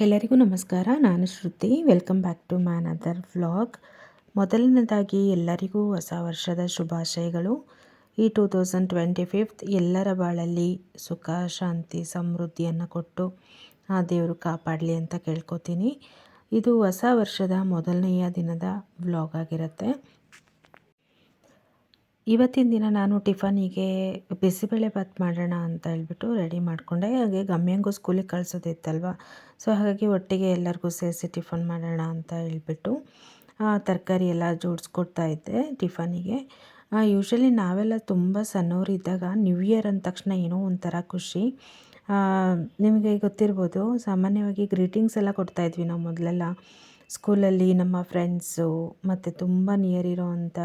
ಎಲ್ಲರಿಗೂ ನಮಸ್ಕಾರ. ನಾನು Shruti. Welcome back to man other vlog. ಮೊದಲನೇದಾಗಿ ಎಲ್ಲರಿಗೂ ಹೊಸ ವರ್ಷದ ಶುಭಾಶಯಗಳು. ಈ ಟೂ ತೌಸಂಡ್ ಟ್ವೆಂಟಿ ಫಿಫ್ತ್ ಎಲ್ಲರ ಬಾಳಲ್ಲಿ ಸುಖ, ಶಾಂತಿ, ಸಮೃದ್ಧಿಯನ್ನು ಕೊಟ್ಟು ಆ ದೇವರು ಕಾಪಾಡಲಿ ಅಂತ ಕೇಳ್ಕೊತೀನಿ. ಇದು ಹೊಸ ವರ್ಷದ ಮೊದಲನೆಯ ದಿನದ ವ್ಲಾಗ್ ಆಗಿರುತ್ತೆ. ಇವತ್ತಿನ ದಿನ ನಾನು ಟಿಫನಿಗೆ ಬಿಸಿಬೇಳೆ ಭಾತ್ ಮಾಡೋಣ ಅಂತ ಹೇಳ್ಬಿಟ್ಟು ರೆಡಿ ಮಾಡಿಕೊಂಡೆ. ಹಾಗೆ ಗಮ್ಯಂಗೂ ಸ್ಕೂಲಿಗೆ ಕಳಿಸೋದಿತ್ತಲ್ವ? ಸೊ, ಹಾಗಾಗಿ ಒಟ್ಟಿಗೆ ಎಲ್ಲರಿಗೂ ಸೇರಿಸಿ ಟಿಫನ್ ಮಾಡೋಣ ಅಂತ ಹೇಳ್ಬಿಟ್ಟು ತರಕಾರಿ ಎಲ್ಲ ಜೋಡಿಸ್ಕೊಡ್ತಾ ಇದ್ದೆ ಟಿಫನಿಗೆ. ಯೂಶ್ವಲಿ ನಾವೆಲ್ಲ ತುಂಬ ಸಣ್ಣವರಿದ್ದಾಗ ನ್ಯೂ ಇಯರ್ ಅಂದ ತಕ್ಷಣ ಏನೋ ಒಂಥರ ಖುಷಿ. ನಿಮಗೆ ಗೊತ್ತಿರ್ಬೋದು, ಸಾಮಾನ್ಯವಾಗಿ ಗ್ರೀಟಿಂಗ್ಸ್ ಎಲ್ಲ ಕೊಡ್ತಾಯಿದ್ವಿ ನಾವು ಮೊದಲೆಲ್ಲ. ಸ್ಕೂಲಲ್ಲಿ ನಮ್ಮ ಫ್ರೆಂಡ್ಸು ಮತ್ತು ತುಂಬ ನಿಯರ್ ಇರೋ ಅಂಥ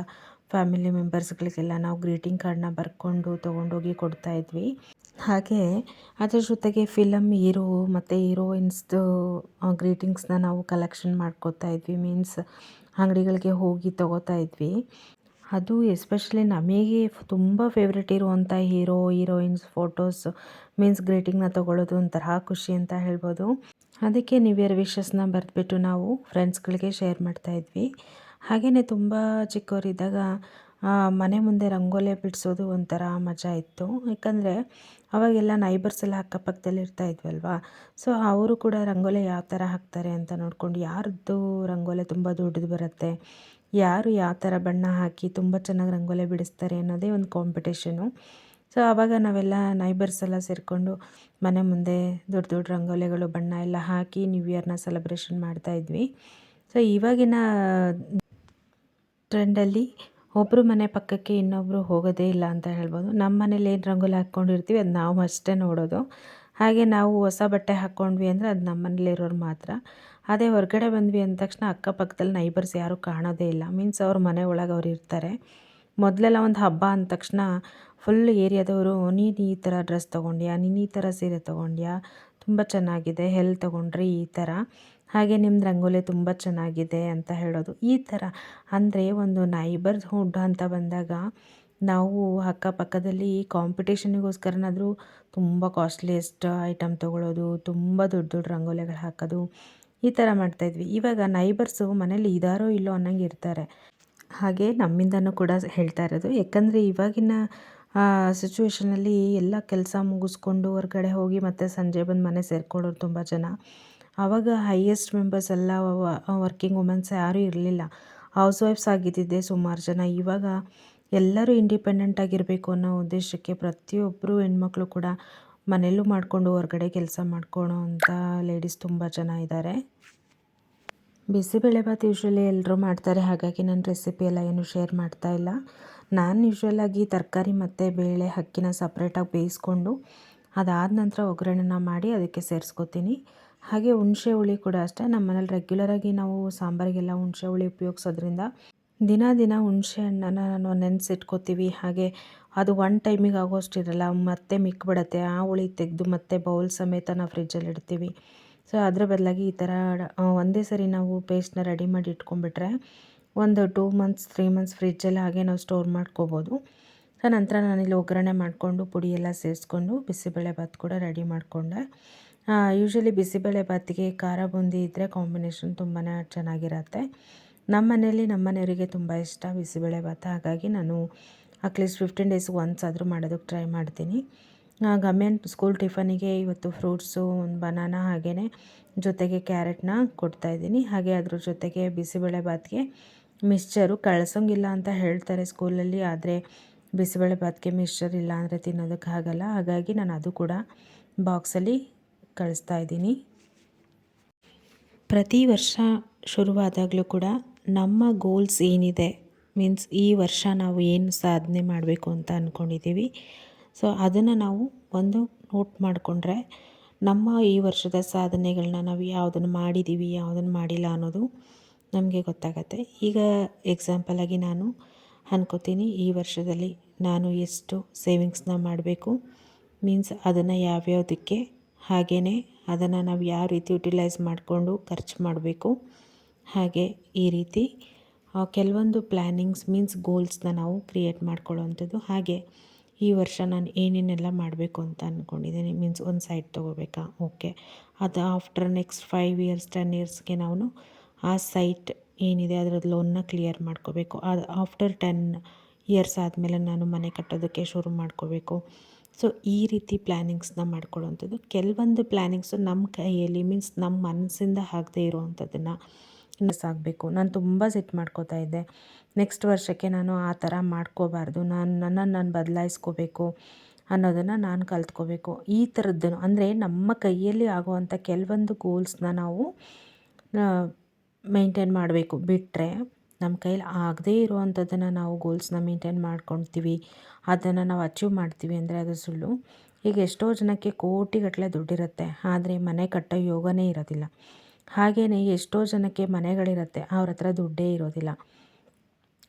ಫ್ಯಾಮಿಲಿ ಮೆಂಬರ್ಸ್ಗಳಿಗೆಲ್ಲ ನಾವು ಗ್ರೀಟಿಂಗ್ ಕಾರ್ಡ್ನ ಬರ್ಕೊಂಡು ತೊಗೊಂಡೋಗಿ ಕೊಡ್ತಾಯಿದ್ವಿ ಹಾಗೆ ಅದ್ರ ಜೊತೆಗೆ ಫಿಲಮ್ ಹೀರೋ ಮತ್ತು ಹೀರೋಯಿನ್ಸ್ದು ಗ್ರೀಟಿಂಗ್ಸ್ನ ನಾವು ಕಲೆಕ್ಷನ್ ಮಾಡ್ಕೋತಾ ಇದ್ವಿ. ಮೀನ್ಸ್ ಅಂಗಡಿಗಳಿಗೆ ಹೋಗಿ ತೊಗೋತಾ ಇದ್ವಿ. ಅದು ಎಸ್ಪೆಷಲಿ ನಮಗೆ ತುಂಬ ಫೇವ್ರೆಟ್ ಇರುವಂಥ ಹೀರೋ, ಹೀರೋಯಿನ್ಸ್ ಫೋಟೋಸ್, ಮೀನ್ಸ್ ಗ್ರೀಟಿಂಗ್ನ ತೊಗೊಳ್ಳೋದು ಒಂಥರ ಖುಷಿ ಅಂತ ಹೇಳ್ಬೋದು. ಅದಕ್ಕೆ ನ್ಯೂ ಇಯರ್ ವಿಶಸ್ನ ಬರೆದ್ಬಿಟ್ಟು ನಾವು ಫ್ರೆಂಡ್ಸ್ಗಳಿಗೆ ಶೇರ್ ಮಾಡ್ತಾಯಿದ್ವಿ ಹಾಗೆಯೇ ತುಂಬ ಚಿಕ್ಕವರಿದ್ದಾಗ ಮನೆ ಮುಂದೆ ರಂಗೋಲಿ ಬಿಡಿಸೋದು ಒಂಥರ ಮಜಾ ಇತ್ತು. ಯಾಕಂದರೆ, ಅವಾಗೆಲ್ಲ ನೈಬರ್ಸ್ ಎಲ್ಲ ಅಕ್ಕಪಕ್ಕದಲ್ಲಿ ಇರ್ತಾ ಇದ್ವಲ್ವಾ? ಸೊ, ಅವರು ಕೂಡ ರಂಗೋಲಿ ಯಾವ ಥರ ಹಾಕ್ತಾರೆ ಅಂತ ನೋಡ್ಕೊಂಡು ಯಾರದ್ದು ರಂಗೋಲಿ ತುಂಬ ದೊಡ್ಡದು ಬರುತ್ತೆ, ಯಾರು ಯಾವ ಥರ ಬಣ್ಣ ಹಾಕಿ ತುಂಬ ಚೆನ್ನಾಗಿ ರಂಗೋಲಿ ಬಿಡಿಸ್ತಾರೆ ಅನ್ನೋದೇ ಒಂದು ಕಾಂಪಿಟೇಷನು ಸೊ ಆವಾಗ ನಾವೆಲ್ಲ ನೈಬರ್ಸ್ ಎಲ್ಲ ಸೇರಿಕೊಂಡು ಮನೆ ಮುಂದೆ ದೊಡ್ಡ ದೊಡ್ಡ ರಂಗೋಲಿಗಳು, ಬಣ್ಣ ಎಲ್ಲ ಹಾಕಿ ನ್ಯೂ ಇಯರ್ನ ಸೆಲೆಬ್ರೇಷನ್ ಮಾಡ್ತಾಯಿದ್ವಿ ಸೊ, ಇವಾಗಿನ ಟ್ರೆಂಡಲ್ಲಿ ಒಬ್ಬರು ಮನೆ ಪಕ್ಕಕ್ಕೆ ಇನ್ನೊಬ್ಬರು ಹೋಗೋದೇ ಇಲ್ಲ ಅಂತ ಹೇಳ್ಬೋದು. ನಮ್ಮ ಮನೇಲಿ ಏನು ರಂಗೋಲಿ ಹಾಕ್ಕೊಂಡಿರ್ತೀವಿ ಅದು ನಾವು ಅಷ್ಟೇ ನೋಡೋದು. ಹಾಗೆ ನಾವು ಹೊಸ ಬಟ್ಟೆ ಹಾಕ್ಕೊಂಡ್ವಿ ಅಂದರೆ ಅದು ನಮ್ಮ ಮನೇಲಿರೋರು ಮಾತ್ರ. ಅದೇ ಹೊರಗಡೆ ಬಂದ್ವಿ ಅಂದ ತಕ್ಷಣ ಅಕ್ಕಪಕ್ಕದಲ್ಲಿ ನೈಬರ್ಸ್ ಯಾರೂ ಕಾಣೋದೇ ಇಲ್ಲ. ಮೀನ್ಸ್ ಅವ್ರ ಮನೆ ಒಳಗೆ ಅವ್ರು ಇರ್ತಾರೆ. ಮೊದಲೆಲ್ಲ ಒಂದು ಹಬ್ಬ ಅಂದ ತಕ್ಷಣ ಫುಲ್ ಏರಿಯಾದವರು, ನೀನು ಈ ಥರ ಡ್ರೆಸ್ ತೊಗೊಂಡ್ಯಾ? ನೀನು ಈ ಥರ ಸೀರೆ ತೊಗೊಂಡ್ಯಾ? ತುಂಬ ಚೆನ್ನಾಗಿದೆ ಎಲ್ಲಿ ತೊಗೊಂಡ್ರಿ ಈ ಥರ. ಹಾಗೆ ನಿಮ್ದು ರಂಗೋಲಿ ತುಂಬ ಚೆನ್ನಾಗಿದೆ ಅಂತ ಹೇಳೋದು. ಈ ಥರ ಅಂದರೆ ಒಂದು ನೈಬರ್ಸ್ ಹುಡ್ ಅಂತ ಬಂದಾಗ ನಾವು ಅಕ್ಕಪಕ್ಕದಲ್ಲಿ ಕಾಂಪಿಟೇಷನಿಗೋಸ್ಕರನಾದರೂ ತುಂಬ ಕಾಸ್ಟ್ಲಿಯೆಸ್ಟ್ ಐಟಮ್ ತೊಗೊಳ್ಳೋದು ತುಂಬ ದೊಡ್ಡ ದೊಡ್ಡ ರಂಗೋಲಿಗಳು ಹಾಕೋದು, ಈ ಥರ ಮಾಡ್ತಾಯಿದ್ವಿ ಇವಾಗ ನೈಬರ್ಸು ಮನೇಲಿ ಇದ್ದಾರೋ ಇಲ್ಲೋ ಅನ್ನಂಗೆ ಇರ್ತಾರೆ. ಹಾಗೆ ನಮ್ಮಿಂದನೂ ಕೂಡ ಹೇಳ್ತಾ ಇರೋದು. ಯಾಕಂದರೆ ಇವಾಗಿನ ಸಿಚುವೇಷನಲ್ಲಿ ಎಲ್ಲ ಕೆಲಸ ಮುಗಿಸ್ಕೊಂಡು ಹೊರ್ಗಡೆ ಹೋಗಿ ಮತ್ತೆ ಸಂಜೆ ಬಂದು ಮನೆ ಸೇರ್ಕೊಳ್ಳೋರು ತುಂಬ ಜನ. ಆವಾಗ ಹೈಯೆಸ್ಟ್ ಮೆಂಬರ್ಸ್ ಎಲ್ಲ ವರ್ಕಿಂಗ್ ವುಮೆನ್ಸ್ ಯಾರೂ ಇರಲಿಲ್ಲ. ಹೌಸ್ ವೈಫ್ಸ್ ಆಗಿದ್ದಿದ್ದೆ ಸುಮಾರು ಜನ. ಇವಾಗ ಎಲ್ಲರೂ ಇಂಡಿಪೆಂಡೆಂಟ್ ಆಗಿರಬೇಕು ಅನ್ನೋ ಉದ್ದೇಶಕ್ಕೆ ಪ್ರತಿಯೊಬ್ಬರು ಹೆಣ್ಮಕ್ಳು ಕೂಡ ಮನೆಯಲ್ಲೂ ಮಾಡಿಕೊಂಡು ಹೊರಗಡೆ ಕೆಲಸ ಮಾಡ್ಕೊಳೋ ಅಂಥ ಲೇಡೀಸ್ ತುಂಬ ಜನ ಇದ್ದಾರೆ ಬಿಸಿಬೇಳೆಭಾತ್ ಯೂಶ್ವಲಿ ಎಲ್ಲರೂ ಮಾಡ್ತಾರೆ. ಹಾಗಾಗಿ ನಾನು ರೆಸಿಪಿ ಎಲ್ಲ ಏನು ಶೇರ್ ಮಾಡ್ತಾ ಇಲ್ಲ. ನಾನು ಯೂಶ್ವಲಾಗಿ ತರಕಾರಿ ಮತ್ತು ಬೇಳೆ, ಅಕ್ಕಿನ ಸಪ್ರೇಟಾಗಿ ಬೇಯಿಸ್ಕೊಂಡು ಅದಾದ ನಂತರ ಒಗ್ಗರಣೆನ ಮಾಡಿ ಅದಕ್ಕೆ ಸೇರಿಸ್ಕೊತೀನಿ. ಹಾಗೆ ಹುಣಸೆ ಹುಳಿ ಕೂಡ ಅಷ್ಟೇ. ನಮ್ಮ ಮನೇಲಿ ರೆಗ್ಯುಲರಾಗಿ ನಾವು ಸಾಂಬಾರಿಗೆಲ್ಲ ಹುಣಸೆ ಹುಳಿ ಉಪಯೋಗಿಸೋದ್ರಿಂದ ದಿನ ದಿನ ಹುಣಸೆ ಹಣ್ಣನ್ನು ನಾನು ನೆನೆಸಿಟ್ಕೋತೀವಿ. ಹಾಗೆ ಅದು ಒನ್ ಟೈಮಿಗೆ ಆಗೋಷ್ಟಿರಲ್ಲ ಮತ್ತೆ ಮಿಕ್ಬಿಡತ್ತೆ. ಆ ಹುಳಿ ತೆಗೆದು ಮತ್ತೆ ಬೌಲ್ ಸಮೇತ ನಾವು ಫ್ರಿಜ್ಜಲ್ಲಿ ಇಡ್ತೀವಿ. ಸೊ ಅದರ ಬದಲಾಗಿ ಈ ಥರ ಒಂದೇ ಸರಿ ನಾವು ಪೇಸ್ಟ್ನ ರೆಡಿ ಮಾಡಿ ಇಟ್ಕೊಂಡ್ಬಿಟ್ರೆ ಒಂದು ಟೂ ಮಂತ್ಸ್, ತ್ರೀ ಮಂತ್ಸ್ ಫ್ರಿಜ್ಜಲ್ಲಿ ಹಾಗೆ ನಾವು ಸ್ಟೋರ್ ಮಾಡ್ಕೋಬೋದು. ಸೊ ನಂತರ ನಾನಿಲ್ಲಿ ಒಗ್ಗರಣೆ ಮಾಡಿಕೊಂಡು ಪುಡಿ ಎಲ್ಲ ಸೇರಿಸ್ಕೊಂಡು ಬಿಸಿಬೇಳೆ ಭಾತ್ ಕೂಡ ರೆಡಿ ಮಾಡಿಕೊಂಡೆ. ಯೂಶ್ವಲಿ ಬಿಸಿಬೇಳೆ ಭಾತಿಗೆ ಖಾರ ಬೂಂದಿ ಇದ್ದರೆ ಕಾಂಬಿನೇಷನ್ ತುಂಬಾ ಚೆನ್ನಾಗಿರತ್ತೆ. ನಮ್ಮ ಮನೆಯಲ್ಲಿ ನಮ್ಮ ಮನೆಯವರಿಗೆ ತುಂಬ ಇಷ್ಟ ಬಿಸಿಬೇಳೆ ಭಾತ್. ಹಾಗಾಗಿ ನಾನು ಅಟ್ಲೀಸ್ಟ್ ಫಿಫ್ಟೀನ್ ಡೇಸ್ ಒನ್ಸ್ ಆದರೂ ಮಾಡೋದಕ್ಕೆ ಟ್ರೈ ಮಾಡ್ತೀನಿ. ಗಮ್ಯನ್ ಸ್ಕೂಲ್ ಟಿಫನಿಗೆ ಇವತ್ತು ಫ್ರೂಟ್ಸು ಒಂದು ಬನಾನ ಹಾಗೆಯೇ ಜೊತೆಗೆ ಕ್ಯಾರೆಟ್ನ ಕೊಡ್ತಾಯಿದ್ದೀನಿ ಹಾಗೆ ಅದ್ರ ಜೊತೆಗೆ ಬಿಸಿಬೇಳೆ ಭಾತ್ಗೆ ಮಿಕ್ಸ್ಚರು ಕಳ್ಸೋಂಗಿಲ್ಲ ಅಂತ ಹೇಳ್ತಾರೆ ಸ್ಕೂಲಲ್ಲಿ, ಆದರೆ ಬಿಸಿಬೇಳೆ ಭಾತ್ಗೆ ಮಿಕ್ಸ್ಚರ್ ಇಲ್ಲ ಅಂದರೆ ತಿನ್ನೋದಕ್ಕಾಗಲ್ಲ ಹಾಗಾಗಿ ನಾನು ಅದು ಕೂಡ ಬಾಕ್ಸಲ್ಲಿ ಕಳಿಸ್ತಾ ಇದ್ದೀನಿ. ಪ್ರತಿ ವರ್ಷ ಶುರುವಾದಾಗಲೂ ಕೂಡ ನಮ್ಮ ಗೋಲ್ಸ್ ಏನಿದೆ? ಮೀನ್ಸ್ ಈ ವರ್ಷ ನಾವು ಏನು ಸಾಧನೆ ಮಾಡಬೇಕು ಅಂತ ಅಂದ್ಕೊಂಡಿದ್ದೀವಿ ಸೊ ಅದನ್ನು ನಾವು ಒಂದು ನೋಟ್ ಮಾಡಿಕೊಂಡ್ರೆ ನಮ್ಮ ಈ ವರ್ಷದ ಸಾಧನೆಗಳನ್ನ ನಾವು ಯಾವುದನ್ನು ಮಾಡಿದ್ದೀವಿ, ಯಾವುದನ್ನು ಮಾಡಿಲ್ಲ ಅನ್ನೋದು ನಮಗೆ ಗೊತ್ತಾಗತ್ತೆ. ಈಗ ಎಕ್ಸಾಂಪಲಾಗಿ ನಾನು ಅನ್ಕೋತೀನಿ, ಈ ವರ್ಷದಲ್ಲಿ ನಾನು ಎಷ್ಟು ಸೇವಿಂಗ್ಸ್ನ ಮಾಡಬೇಕು. ಮೀನ್ಸ್ ಅದನ್ನು ಯಾವ್ಯಾವುದಕ್ಕೆ ಹಾಗೇ ಅದನ್ನು ನಾವು ಯಾವ ರೀತಿ ಯುಟಿಲೈಸ್ ಮಾಡಿಕೊಂಡು ಖರ್ಚು ಮಾಡಬೇಕು. ಹಾಗೆ ಈ ರೀತಿ ಕೆಲವೊಂದು ಪ್ಲ್ಯಾನಿಂಗ್ಸ್ ಮೀನ್ಸ್ ಗೋಲ್ಸ್ನ ನಾವು ಕ್ರಿಯೇಟ್ ಮಾಡ್ಕೊಳ್ಳೋವಂಥದ್ದು. ಹಾಗೆ ಈ ವರ್ಷ ನಾನು ಏನೇನೆಲ್ಲ ಮಾಡಬೇಕು ಅಂತ ಅಂದ್ಕೊಂಡಿದ್ದೀನಿ ಮೀನ್ಸ್ ಒಂದು ಸೈಡ್ ತೊಗೋಬೇಕಾ? ಓಕೆ ಅದು after next five years ten ಇಯರ್ಸ್ಗೆ ನಾವು ಆ ಸೈಟ್ ಏನಿದೆ ಅದರ ಲೋನ್ನ ಕ್ಲಿಯರ್ ಮಾಡ್ಕೋಬೇಕು. ಅದು ಆಫ್ಟರ್ ಟೆನ್ ಇಯರ್ಸ್ ಆದಮೇಲೆ ನಾನು ಮನೆ ಕಟ್ಟೋದಕ್ಕೆ ಶುರು ಮಾಡ್ಕೋಬೇಕು. ಸೊ ಈ ರೀತಿ ಪ್ಲ್ಯಾನಿಂಗ್ಸ್ನ ಮಾಡ್ಕೊಳ್ಳೋವಂಥದ್ದು. ಕೆಲವೊಂದು ಪ್ಲ್ಯಾನಿಂಗ್ಸು ನಮ್ಮ ಕೈಯಲ್ಲಿ ಮೀನ್ಸ್ ನಮ್ಮ ಮನಸ್ಸಿಂದ ಆಗದೆ ಇರೋವಂಥದ್ದನ್ನು ಆಗಬೇಕು. ನಾನು ತುಂಬ ಸೆಟ್ ಮಾಡ್ಕೋತಾ ಇದ್ದೆ. ನೆಕ್ಸ್ಟ್ ವರ್ಷಕ್ಕೆ ನಾನು ಆ ಥರ ಮಾಡ್ಕೋಬಾರ್ದು. ನಾನು ನನ್ನನ್ನು ನಾನು ಬದಲಾಯಿಸ್ಕೋಬೇಕು ಅನ್ನೋದನ್ನು ನಾನು ಕಲ್ತ್ಕೋಬೇಕು. ಈ ಥರದ್ದು ಅಂದರೆ ನಮ್ಮ ಕೈಯಲ್ಲಿ ಆಗುವಂಥ ಕೆಲವೊಂದು ಗೋಲ್ಸ್ನ ನಾವು ಮೇಂಟೈನ್ ಮಾಡಬೇಕು. ಬಿಟ್ಟರೆ ನಮ್ಮ ಕೈಲಿ ಆಗದೇ ಇರುವಂಥದ್ದನ್ನು ನಾವು ಗೋಲ್ಸ್ನ ಮೇಂಟೈನ್ ಮಾಡ್ಕೊತೀವಿ ಅದನ್ನು ನಾವು ಅಚೀವ್ ಮಾಡ್ತೀವಿ ಅಂದರೆ ಅದು ಸುಳ್ಳು. ಈಗ ಎಷ್ಟೋ ಜನಕ್ಕೆ ಕೋಟಿಗಟ್ಟಲೆ ದುಡ್ಡಿರುತ್ತೆ. ಆದರೆ ಮನೆ ಕಟ್ಟೋ ಯೋಗನೇ ಇರೋದಿಲ್ಲ. ಹಾಗೆಯೇ ಎಷ್ಟೋ ಜನಕ್ಕೆ ಮನೆಗಳಿರುತ್ತೆ. ಅವ್ರ ಹತ್ರ ದುಡ್ಡೇ ಇರೋದಿಲ್ಲ.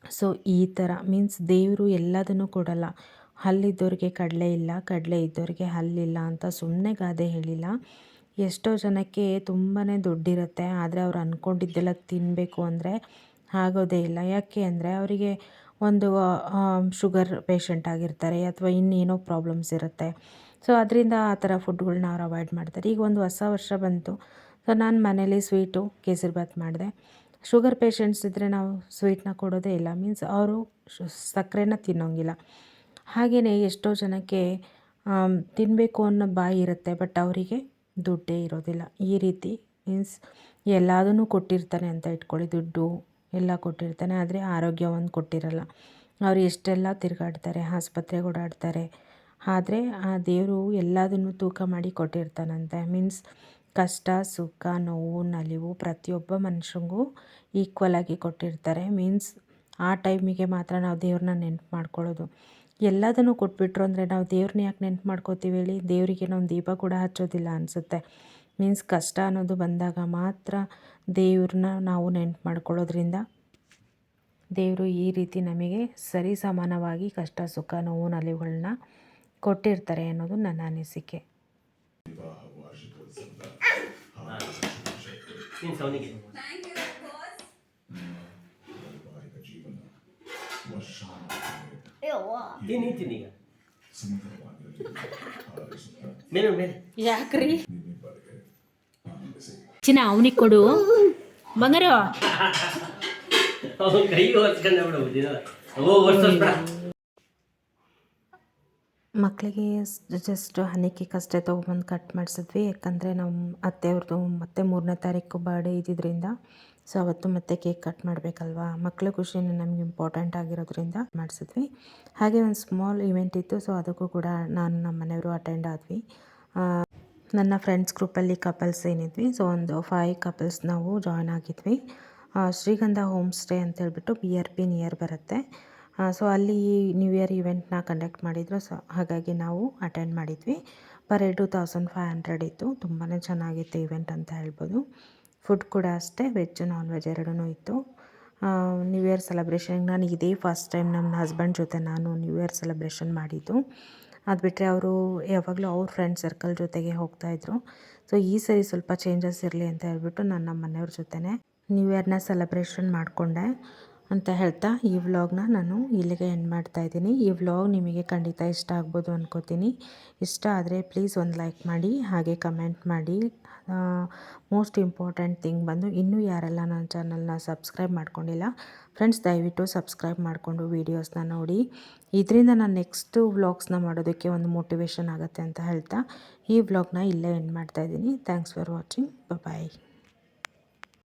ಸೊ ಈ ಥರ ಮೀನ್ಸ್ ದೇವರು ಎಲ್ಲದನ್ನು ಕೊಡಲ್ಲ. ಹಲ್ಲಿದ್ದವ್ರಿಗೆ ಕಡಲೆ ಇಲ್ಲ, ಕಡಲೆ ಇದ್ದವ್ರಿಗೆ ಹಲ್ಲಿಲ್ಲ ಅಂತ ಸುಮ್ಮನೆ ಗಾದೆ ಹೇಳಿಲ್ಲ. ಎಷ್ಟೋ ಜನಕ್ಕೆ ತುಂಬಾ ದುಡ್ಡಿರುತ್ತೆ, ಆದರೆ ಅವ್ರು ಅಂದ್ಕೊಂಡಿದ್ದೆಲ್ಲ ತಿನ್ನಬೇಕು ಅಂದರೆ ಆಗೋದೇ ಇಲ್ಲ. ಯಾಕೆ ಅಂದರೆ ಅವರಿಗೆ ಒಂದು ಶುಗರ್ ಪೇಷಂಟ್ ಆಗಿರ್ತಾರೆ ಅಥವಾ ಇನ್ನೇನೋ ಪ್ರಾಬ್ಲಮ್ಸ್ ಇರುತ್ತೆ. ಸೊ, ಅದರಿಂದ ಆ ಥರ ಫುಡ್ಗಳನ್ನ ಅವ್ರು ಅವಾಯ್ಡ್ ಮಾಡ್ತಾರೆ. ಈಗ ಒಂದು ಹೊಸ ವರ್ಷ ಬಂತು. ಸೊ, ನಾನು ಮನೇಲಿ ಸ್ವೀಟು ಕೇಸರಿಬಾತ್ ಮಾಡಿದೆ. ಶುಗರ್ ಪೇಷಂಟ್ಸ್ ಇದ್ದರೆ ನಾವು ಸ್ವೀಟ್ನ ಕೊಡೋದೇ ಇಲ್ಲ. ಮೀನ್ಸ್ ಅವರು ಸಕ್ಕರೆನ ತಿನ್ನೋಂಗಿಲ್ಲ. ಹಾಗೆಯೇ ಎಷ್ಟೋ ಜನಕ್ಕೆ ತಿನ್ನಬೇಕು ಅನ್ನೋ ಬಾಯಿ ಇರುತ್ತೆ, ಬಟ್ ಅವರಿಗೆ ದುಡ್ಡೇ ಇರೋದಿಲ್ಲ. ಈ ರೀತಿ ಮೀನ್ಸ್ ಎಲ್ಲದನ್ನು ಕೊಟ್ಟಿರ್ತಾನೆ ಅಂತ ಇಟ್ಕೊಳ್ಳಿ. ದುಡ್ಡು ಎಲ್ಲ ಕೊಟ್ಟಿರ್ತಾನೆ, ಆದರೆ ಆರೋಗ್ಯ ಒಂದು ಕೊಟ್ಟಿರಲ್ಲ. ಅವ್ರು ಎಷ್ಟೆಲ್ಲ ತಿರುಗಾಡ್ತಾರೆ ಆಸ್ಪತ್ರೆಗೆ ಓಡಾಡ್ತಾರೆ ಆದರೆ ಆ ದೇವರು ಎಲ್ಲದನ್ನು ತೂಕ ಮಾಡಿ ಕೊಟ್ಟಿರ್ತಾನಂತೆ. ಮೀನ್ಸ್ ಕಷ್ಟ, ಸುಖ, ನೋವು, ನಲಿವು ಪ್ರತಿಯೊಬ್ಬ ಮನುಷ್ಯಂಗೂ ಈಕ್ವಲಾಗಿ ಕೊಟ್ಟಿರ್ತಾರೆ. ಮೀನ್ಸ್ ಆ ಟೈಮಿಗೆ ಮಾತ್ರ ನಾವು ದೇವ್ರನ್ನ ನೆನ್ಪು ಮಾಡ್ಕೊಳ್ಳೋದು. ಎಲ್ಲದನ್ನು ಕೊಟ್ಬಿಟ್ರು ಅಂದರೆ ನಾವು ದೇವ್ರನ್ನ ಯಾಕೆ ನೆನ್ಪು ಮಾಡ್ಕೋತೀವಿ ಹೇಳಿ? ದೇವರಿಗೆ ನಾವು ದೀಪ ಕೂಡ ಹಚ್ಚೋದಿಲ್ಲ ಅನಿಸುತ್ತೆ. ಮೀನ್ಸ್ ಕಷ್ಟ ಅನ್ನೋದು ಬಂದಾಗ ಮಾತ್ರ ದೇವ್ರನ್ನ ನಾವು ನೆನ್ಪು ಮಾಡ್ಕೊಳ್ಳೋದ್ರಿಂದ ದೇವರು ಈ ರೀತಿ ನಮಗೆ ಸರಿ ಸಮಾನವಾಗಿ ಕಷ್ಟ ಸುಖ ನೋವು ನಲಿವುಗಳನ್ನ ಕೊಟ್ಟಿರ್ತಾರೆ ಅನ್ನೋದು ನನ್ನ ಅನಿಸಿಕೆ ನೀನು ಸೌನಿಗೆ ತಿನ್ನಿ ನಿಂತೀನಿ ಈಗ ಮೇಲೆ ಮೇಲೆ ಯಾಕ್ರಿ? ಚಿನ್ನ ಅವನಿಗೆ ಕೊಡು. ಬಂಗಾರ ಅವ್ನು ಕೈ ಹೊರ್ಸ್ಕೊಂಡೆ ಬಿಡು ದಿನ. ಓ ವರ್ಷ ಮಕ್ಕಳಿಗೆ ಜಸ್ಟ್ ಹನಿ ಕೇಕ್ ಅಷ್ಟೇ ತೊಗೊಬಂದು ಕಟ್ ಮಾಡಿಸಿದ್ವಿ. ಯಾಕಂದರೆ ನಮ್ಮ ಅತ್ತೆಯವ್ರದ್ದು ಮತ್ತೆ ಮೂರನೇ ತಾರೀಕು ಬರ್ಡೇ ಇದ್ದಿದ್ದರಿಂದ ಸೊ ಅವತ್ತು ಮತ್ತೆ ಕೇಕ್ ಕಟ್ ಮಾಡಬೇಕಲ್ವಾ? ಮಕ್ಕಳ ಖುಷಿನೇ ನಮ್ಗೆ ಇಂಪಾರ್ಟೆಂಟ್ ಆಗಿರೋದ್ರಿಂದ ಮಾಡಿಸಿದ್ವಿ. ಹಾಗೆ ಒಂದು ಸ್ಮಾಲ್ ಇವೆಂಟ್ ಇತ್ತು ಸೊ ಅದಕ್ಕೂ ಕೂಡ ನಾನು ನಮ್ಮ ಮನೆಯವರು ಅಟೆಂಡ್ ಆದ್ವಿ. ನನ್ನ ಫ್ರೆಂಡ್ಸ್ ಗ್ರೂಪಲ್ಲಿ ಕಪಲ್ಸ್ ಏನಿದ್ವಿ ಸೊ ಒಂದು ಫೈವ್ ಕಪಲ್ಸ್ ನಾವು ಜಾಯ್ನ್ ಆಗಿದ್ವಿ. ಶ್ರೀಗಂಧ ಹೋಮ್ ಸ್ಟೇ ಅಂತ ಹೇಳ್ಬಿಟ್ಟು ಬಿ ಆರ್ ಪಿ ನಿಯರ್ ಬರುತ್ತೆ. ಸೊ ಅಲ್ಲಿ ನ್ಯೂ ಇಯರ್ ಇವೆಂಟ್ನ ಕಂಡಕ್ಟ್ ಮಾಡಿದ್ರು ಸೊ ಹಾಗಾಗಿ ನಾವು ಅಟೆಂಡ್ ಮಾಡಿದ್ವಿ. Per two thousand five hundred ಇತ್ತು ತುಂಬಾ ಚೆನ್ನಾಗಿತ್ತು ಇವೆಂಟ್ ಅಂತ ಹೇಳ್ಬೋದು. ಫುಡ್ ಕೂಡ ಅಷ್ಟೇ ವೆಜ್ ನಾನ್ ವೆಜ್ ಎರಡೂ ಇತ್ತು ನ್ಯೂ ಇಯರ್ ಸೆಲೆಬ್ರೇಷನ್ ನಾನು ಇದೇ ಫಸ್ಟ್ ಟೈಮ್ ನಮ್ಮ ಹಸ್ಬೆಂಡ್ ಜೊತೆ ನಾನು ನ್ಯೂ ಇಯರ್ ಸೆಲೆಬ್ರೇಷನ್ ಮಾಡಿದ್ದು. ಅದು ಬಿಟ್ಟರೆ ಅವರು ಯಾವಾಗಲೂ ಅವ್ರ ಫ್ರೆಂಡ್ ಸರ್ಕಲ್ ಜೊತೆಗೆ ಹೋಗ್ತಾಯಿದ್ರು ಸೊ ಈ ಸರಿ ಸ್ವಲ್ಪ ಚೇಂಜಸ್ ಇರಲಿ ಅಂತ ಹೇಳ್ಬಿಟ್ಟು ನಾನು ನಮ್ಮ ಮನೆಯವ್ರ ಜೊತೆನೇ ನ್ಯೂ ಇಯರ್ನ ಸೆಲೆಬ್ರೇಷನ್ ಮಾಡಿಕೊಂಡೆ ಅಂತ ಹೇಳ್ತಾ ಈ ವ್ಲಾಗ್ನ ನಾನು ಇಲ್ಲಿಗೆ ಎಂಡ್ ಮಾಡ್ತಾ ಇದ್ದೀನಿ. ಈ ವ್ಲಾಗ್ ನಿಮಗೆ ಖಂಡಿತ ಇಷ್ಟ ಆಗ್ಬೋದು ಅನ್ಕೋತೀನಿ. ಇಷ್ಟ ಆದರೆ ಪ್ಲೀಸ್ ಒಂದು ಲೈಕ್ ಮಾಡಿ, ಹಾಗೆ ಕಮೆಂಟ್ ಮಾಡಿ. ಮೋಸ್ಟ್ ಇಂಪಾರ್ಟೆಂಟ್ ಥಿಂಗ್ ಬಂದು ಇನ್ನೂ ಯಾರೆಲ್ಲ ನನ್ನ ಚಾನಲ್ನ ಸಬ್ಸ್ಕ್ರೈಬ್ ಮಾಡ್ಕೊಂಡಿಲ್ಲ ಫ್ರೆಂಡ್ಸ್ ದಯವಿಟ್ಟು ಸಬ್ಸ್ಕ್ರೈಬ್ ಮಾಡಿಕೊಂಡು ವೀಡಿಯೋಸ್ನ ನೋಡಿ. ಇದರಿಂದ ನಾನು ನೆಕ್ಸ್ಟು ವ್ಲಾಗ್ಸ್ನ ಮಾಡೋದಕ್ಕೆ ಒಂದು ಮೋಟಿವೇಶನ್ ಆಗುತ್ತೆ ಅಂತ ಹೇಳ್ತಾ, ಈ ವ್ಲಾಗ್ನ ಇಲ್ಲೇ ಎಂಡ್ ಮಾಡ್ತಾ ಇದ್ದೀನಿ. Thanks for watching bye